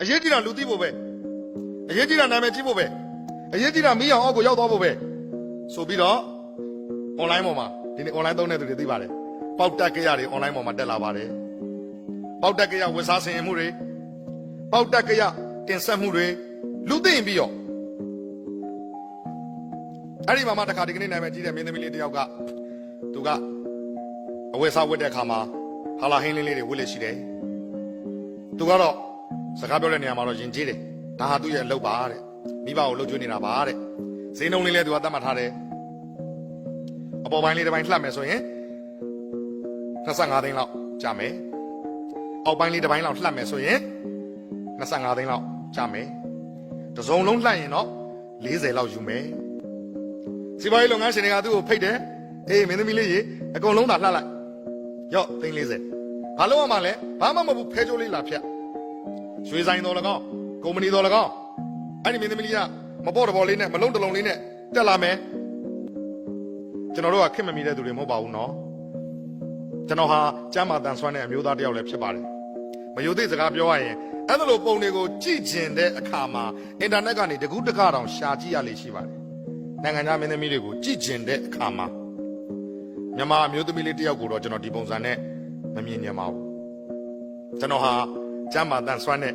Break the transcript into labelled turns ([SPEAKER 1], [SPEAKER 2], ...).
[SPEAKER 1] အရေးကြီးတာလူသိဖို့ပဲအရေးကြီးတာနာမည်ကြီးဖို့ပဲအရေးကြီးတာမီးအောင်အောက်ကိုရောက်သွားဖို့ပဲဆိုပြီးတော့ online ပေါ်မှာဒီနေ့ online သုံးတဲ့သူတွေသိပါတယ်ပေါက်တက်ကြရတွေ online ပေါ်မှာတက်လာပါတယ်ပေါက်တက်ကြရဝက်စားဆင်ရင်မှုတွေပေါက်တက်ကြရတင်ဆက်မှုတွေလူသိရင်ပြီးတော့အဲ့ဒီမှာမှတခါဒီကနေ့နာမည်ကြီးတဲ့မင်းသမီးလေးတစ်ယောက်ကသူကအဝယ်စားဝတ်တဲ့အခါမှာဟာလာဟင်းလေးလေးတွေဝတ်လက်ရှိတယ်သူကတော့ စကားပြောတဲ့နေရာမှာတော့ယဉ်ကျေးတယ်ဒါဟာသူ့ရဲ့အလုပ်ပါတဲ့မိဘကိုလှုပ်ကြွေးနေတာပါတဲ့ဈေးနှုန်းလေးလည်းသူကသတ်မှတ်ထားတယ်အပေါ်ပိုင်းလေးတစ်ပိုင်းလှပ်မယ်ဆိုရင်25သိန်းလောက်ကြာမယ်။အောက်ပိုင်းလေးတစ်ပိုင်းလောက်လှပ်မယ်ဆိုရင်25သိန်းလောက်ကြာမယ်။တစ်စုံလုံးလှပ်ရင်တော့40လောက်ယူမယ်။စီးပွားရေးလုပ်ငန်းရှင်တွေကသူ့ကိုဖိတ်တယ်။အေးမင်းသမီးလေးရေအကုန်လုံးသာလှပ်လိုက်။ရော့သိန်း40။ဘာလို့ရမှာလဲ။ဘာမှမဟုတ်ဘူးဖဲကြိုးလေးလာဖြတ်။ ရွှေဆိုင်တော်၎င်းကုမ္ပဏီတော်၎င်းအဲ့ဒီမင်းသမီးလေးကမပေါ့တပေါ်လေးနဲ့မလုံးတလုံးလေးနဲ့တက်လာမယ်ကျွန်တော်တို့ကခင်မမီတဲ့သူတွေမဟုတ်ပါဘူးနော်ကျွန်တော်ဟာကျမ်းမာတန်ဆွမ်းတဲ့အမျိုးသားတစ်ယောက်လည်းဖြစ်ပါတယ်မယုံသေးစကားပြောရရင်အဲ့လိုပုံတွေကိုကြည့်ကျင်တဲ့အခါမှာအင်တာနက်ကနေတကူးတကတောင်ရှာကြည့်ရလေရှိပါတယ်နိုင်ငံသားမင်းသမီးတွေကိုကြည့်ကျင်တဲ့အခါမှာမြန်မာအမျိုးသမီးလေးတစ်ယောက်ကိုတော့ကျွန်တော်ဒီပုံစံနဲ့မမြင်ကြပါဘူးကျွန်တော်ဟာကျမ်းမာတန်ဆွမ်းတဲ့